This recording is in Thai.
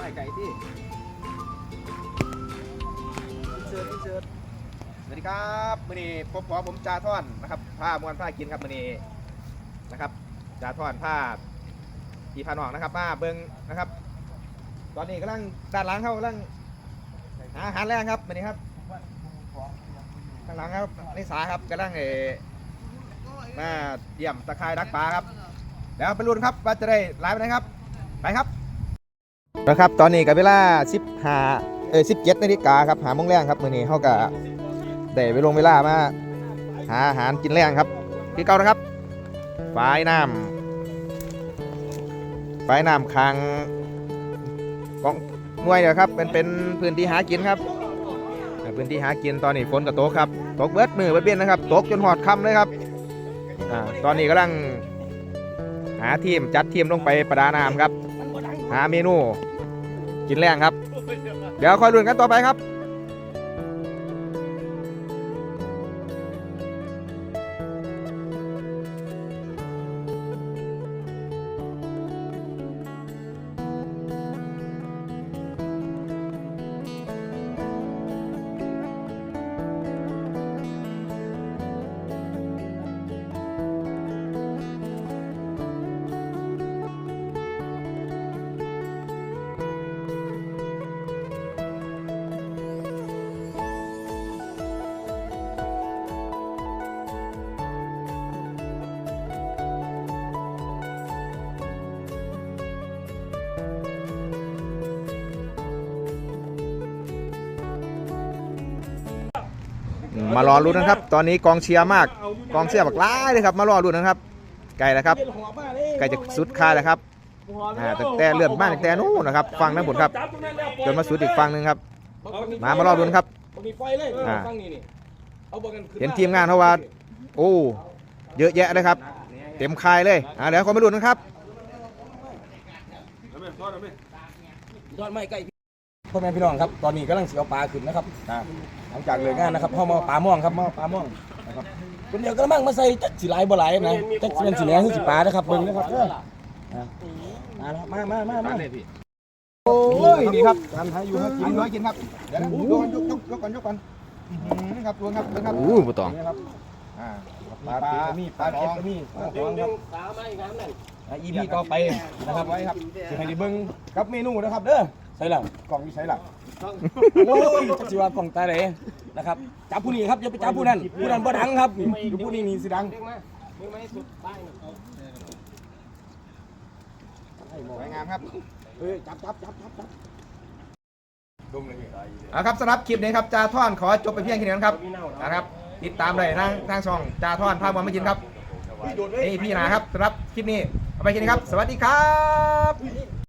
ไม่ไก่ที่เสิร์ตอินเสิร์ตสวัสดีครับมื่อนี้พบผมจ่าท่อนนะครับผ้ามวนผ้ากินครับมื่อนี้นะครับจ่าท่อนผ้าพี่พาน้องนะครับมาเบิ้งนะครับ ตอนนี้กำลังด้านหลังเขากำลังหาอาหารแรงครับมื่อนี้ครับข้างหลังครับนิสาครับกำลังเออมาเยี่ยมตะไคร่ดักปลาครับ แล้วไปลุ้นครับว่าจะได้ไลฟ์ไหมครับ ไปครับ นะครับ ตอนนี้กับเวลา15เออ17นาฬิกาครับหาโมงแรงครับมื้อนี้เฮาก็ได้ไปลงเวลามาหาอาหารกินแรงครับคือเก่านะครับฝายน้ำฝายน้ำคางกองหน่วยเดียวครับเป็นเป็นพื้นที่หากินครับพื้นที่หากินตอนนี้ฝนก็ตกครับตกเบิดมือเบิดเบี้ยนนะครับตกจนหอดค่ำเลยครับอ่าตอนนี้กำลังหาทีมจัดทีมลงไปประดาน้ำครับ หาเมนู กินแรงครับ เดี๋ยวคอยลุ้นกันต่อไปครับ มารอลุ้นนะครับ ตอนนี้กองเชียร์มาก กองเชียร์บักร้ายเลยครับ มารอลุ้นนะครับ ไกลแล้วครับใกลจะสุดค่ายแล้วครับอ่าแต่แต่เลื่อนบ้านแต่นู้นนะครับ ฟังทั้งหมดครับจนมาสุดอีกฟังหนึ่งครับ มามารอลุ้นครับเลยอ่า เห็นทีมงานเขาว่า โอ้ เยอะแยะเลยครับ เต็มคายเลย อ่าเดี๋ยวคอยมาลุ้นนะครับยอดไม้ใกล้พ่อแม่พี่น้องครับ ตอนนี้กำลังเสียวปลาขึ้นนะครับ หลังจากเลิกงานนะครับเข้ามาปลาม่วงครับมาปลาม่วงนะครับคนเดียวกระมังมาใส่จักสีหลายบ่หลายนะจักสิเป็นสีแดงหรือสีปลานะครับเบิ่งนะครับเด้ออ่ามาแล้วมามามามาโอ้ยนี่ครับการหาอยู่หากินน้อยกินครับเดี๋ยวนะยกยกยกยกก่อนยกก่อนอื้อหือครับดูครับดูครับอู้บ่ต้องนี่ครับอ่าปลาปีกก็มีปลาเก็บก็มีปลาทองครับอ่า EP ต่อไปนะครับไว้ครับสิให้ได้เบิ่งกับเมนูนะครับเด้อ ใส่หลังกล่องอยู่ใส่หลังโอ้ยจักสิว่ากล่องตาไหนนะครับจับผู้นี้ครับอย่าไปจับผู้นั้นผู้นั้นบ่ดังครับอยู่ผู้นี้นี่สิดังสวยงามครับเอ้ยจับจับจับจับจับดมเลยพี่เอาครับสำหรับคลิปนี้ครับจาท่อนขอจบไปเพียงแค่นี้นะครับนะครับ ติดตามเลยทางทางช่องจาท่อนภาพบอลไม่กินครับนี่พี่นาครับสำหรับคลิปนี้เอาไปแค่นี้ครับ สวัสดีครับ